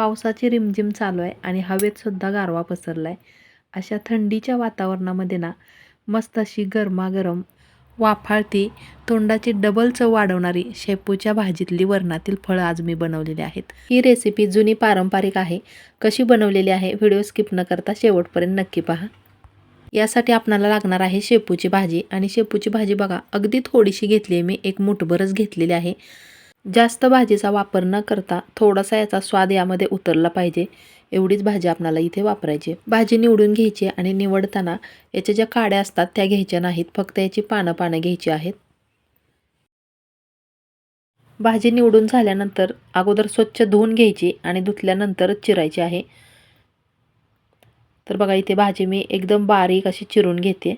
पावसाची रिमझिम चालू आहे आणि हवेतसुद्धा गारवा पसरला आहे अशा थंडीच्या वातावरणामध्ये ना मस्त अशी गरमागरम वाफाळती तोंडाची डबल चव वाढवणारी शेपूच्या भाजीतली वरणातील फळं आज मी बनवलेली आहेत. ही रेसिपी जुनी पारंपरिक आहे. कशी बनवलेली आहे व्हिडिओ स्किप न करता शेवटपर्यंत नक्की पहा. यासाठी आपणाला लागणार आहे शेपूची भाजी आणि शेपूची भाजी बघा अगदी थोडीशी घेतली आहे मी एक मुठभरच घेतलेली आहे. जास्त भाजीचा वापर न करता थोडासा याचा स्वाद यामध्ये उतरला पाहिजे. एवढीच भाजी आपणाला इथे वापरायची भाजी निवडून घ्यायची आणि निवडताना याच्या ज्या काड्या असतात त्या घ्यायच्या नाहीत. फक्त याची पानं पानं घ्यायची आहेत. भाजी निवडून झाल्यानंतर अगोदर स्वच्छ धुवून घ्यायची आणि धुतल्यानंतरच चिरायची आहे. तर बघा इथे भाजी मी एकदम बारीक अशी चिरून घेते.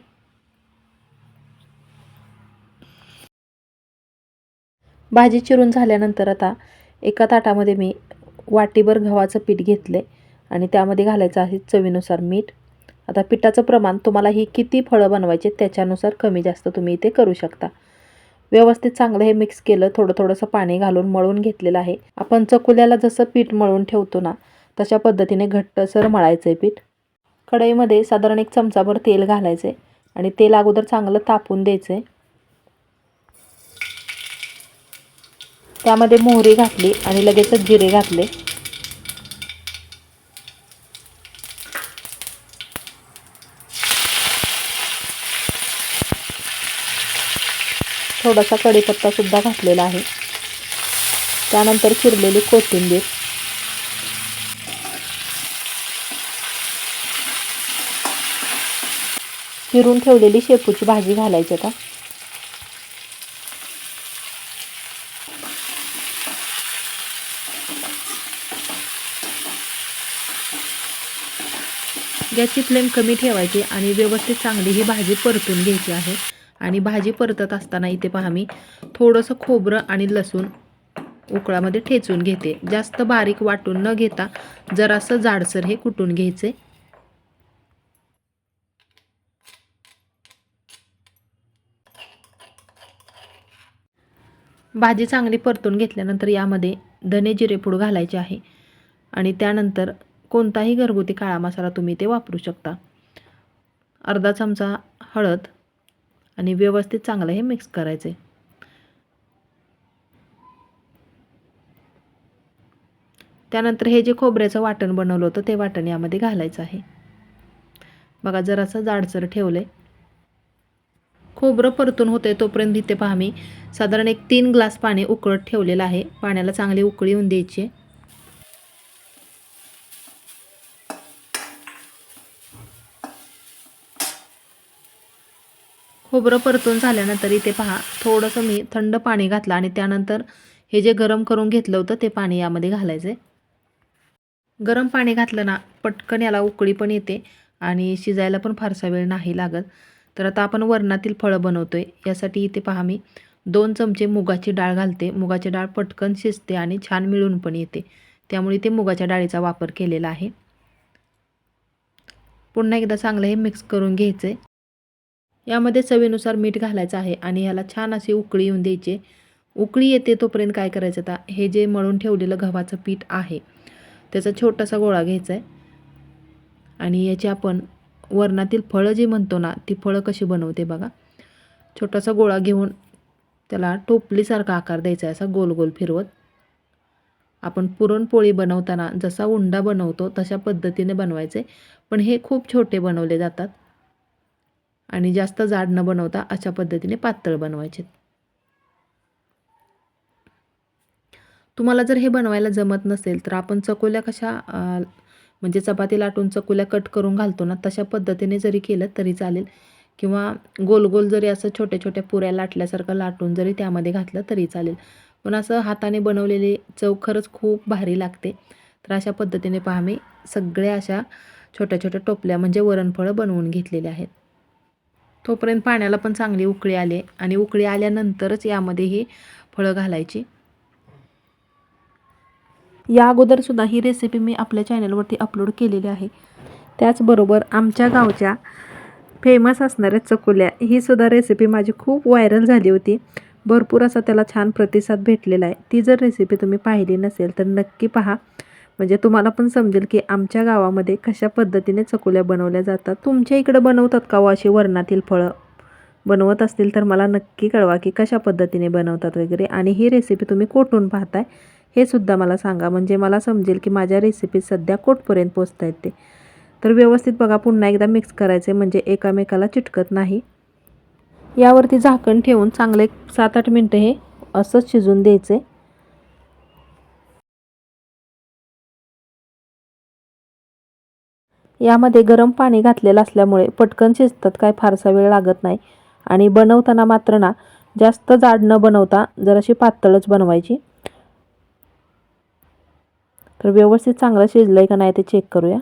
भाजी चिरून झाल्यानंतर आता एका ताटामध्ये मी वाटीभर गव्हाचं पीठ घेतले आणि त्यामध्ये घालायचं आहे चवीनुसार मीठ. आता पिठाचं प्रमाण तुम्हाला ही किती फळं बनवायचे त्याच्यानुसार कमी जास्त तुम्ही इथे करू शकता. व्यवस्थित चांगलं हे मिक्स केलं थोडं थोडंसं पाणी घालून मळून घेतलेलं आहे. आपण चकुल्याला जसं पीठ मळून ठेवतो ना तशा पद्धतीने घट्टसर मळायचं आहे पीठ. कढईमध्ये साधारण एक चमचाभर तेल घालायचं आहे आणि तेल अगोदर चांगलं तापून द्यायचं त्यामध्ये मोहरी घातली आणि लगेचच जिरे घातले. थोडासा कढीपत्तासुद्धा घातलेला आहे. त्यानंतर चिरलेली कोथिंबीर. चिरून ठेवलेली शेपूची भाजी घालायची आता. गॅसची फ्लेम कमी ठेवायची आणि व्यवस्थित चांगली ही भाजी परतून घ्यायची आहे. आणि भाजी परतत असताना इथे पहा मी थोडंसं खोबरं आणि लसूण उकळामध्ये ठेचून घेते. जास्त बारीक वाटून न घेता जरासं जाडसर हे कुटून घ्यायचे. भाजी चांगली परतून घेतल्यानंतर यामध्ये धने जिरेपूड घालायचे आहे. आणि त्यानंतर कोणताही घरगुती काळा मसाला तुम्ही ते वापरू शकता. अर्धा चमचा हळद आणि व्यवस्थित चांगलं हे मिक्स करायचं. आहे त्यानंतर हे जे खोबऱ्याचं वाटण बनवलं होतं ते वाटण यामध्ये घालायचं आहे. बघा जरासं जाडसर ठेवलं आहे खोबरं परतून होते तोपर्यंत इथे पहा मी साधारण एक तीन ग्लास पाणी उकळत ठेवलेलं आहे. पाण्याला चांगली उकळी येऊन द्यायची आहे. खोबरं परतून झाल्यानंतर इथे पहा. थोडंसं मी थंड पाणी घातलं आणि त्यानंतर हे जे गरम करून घेतलं होतं ते पाणी यामध्ये घालायचं आहे गरम पाणी घातलं ना पटकन याला उकळी पण येते आणि शिजायला पण फारसा वेळ नाही लागत. तर आता आपण वरणातील फळं बनवतो आहे यासाठी इथे पहा मी दोन चमचे मुगाची डाळ घालते. मुगाची डाळ पटकन शिजते आणि छान मिळून पण येते. त्यामुळे ते मुगाच्या डाळीचा वापर केलेला आहे. पुन्हा एकदा चांगलं हे मिक्स करून घ्यायचं आहे यामध्ये चवीनुसार मीठ घालायचं आहे आणि ह्याला छान अशी उकळी येऊन द्यायची. उकळी येते तोपर्यंत काय करायचं आता? हे जे मळून ठेवलेलं गव्हाचं पीठ आहे त्याचा छोटासा गोळा घ्यायचा आहे आणि याची आपण वरणातील फळं जी म्हणतो ना ती फळं कशी बनवते बघा. छोटासा गोळा घेऊन त्याला टोपलीसारखा आकार द्यायचा आहे असा गोल गोल फिरवत. आपण पुरणपोळी बनवताना जसा उंडा बनवतो तशा पद्धतीने बनवायचे. पण हे खूप छोटे बनवले जातात. आणि जास्त जाड न बनवता अशा पद्धतीने पातळ बनवायचे. तुम्हाला जर हे बनवायला जमत नसेल तर आपण चकोल्या कशा म्हणजे चपाती लाटून चकुल्या कट करून घालतो ना तशा पद्धतीने जरी केलं तरी चालेल. किंवा गोल गोल जरी असं छोट्या छोट्या पुऱ्या लाटल्यासारखं लाटून जरी त्यामध्ये घातलं तरी चालेल. पण असं हाताने बनवलेली चव खरंच खूप भारी लागते. तर अशा पद्धतीने पहा मी सगळ्या अशा छोट्या छोट्या टोपल्या म्हणजे वरणफळं बनवून घेतलेल्या आहेत. तोपर्यंत पाण्याला पण चांगली उकळी आले. आणि उकळी आल्यानंतरच यामध्ये ही फळं घालायची. या अगोदरसुद्धा ही रेसिपी मी आपल्या चॅनलवरती अपलोड केलेली आहे. त्याचबरोबर आमच्या गावच्या फेमस असणाऱ्या चकोल्या ही सुद्धा रेसिपी माझी खूप व्हायरल झाली होती. भरपूर असा त्याला छान प्रतिसाद भेटलेला आहे. ती जर रेसिपी तुम्ही पाहिली नसेल तर नक्की पहा. म्हणजे तुम्हाला पण समजेल की आमच्या गावामध्ये कशा पद्धतीने चकुल्या बनवल्या जातात. तुमच्या इकडं बनवतात का हो अशी वरणातील फळं? बनवत असतील तर मला नक्की कळवा की कशा पद्धतीने बनवतात वगैरे. आणि ही रेसिपी तुम्ही कोठून पाहताय हे सुद्धा मला सांगा. म्हणजे मला समजेल की माझ्या रेसिपी सध्या कोठपर्यंत पोचता आहेत ते. तर व्यवस्थित बघा पुन्हा एकदा मिक्स करायचे म्हणजे एकामेकाला चिटकत नाही. यावरती झाकण ठेवून चांगले सात आठ मिनटं हे असंच शिजून द्यायचे यामध्ये गरम पाणी घातलेलं असल्यामुळे पटकन शिजतात काय फारसा वेळ लागत नाही. आणि बनवताना मात्र ना जास्त जाड न बनवता जराशी पातळच बनवायची. तर व्यवस्थित चांगलं शिजलं आहे का नाही ते चेक करूया.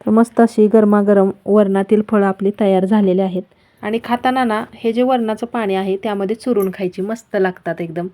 तर मस्त अशी गरमागरम वरणातील फळं आपली तयार झालेली आहेत. आणि खाताना ना हे जे वरणाचं पाणी आहे त्यामध्ये चुरून खायची मस्त लागतात एकदम.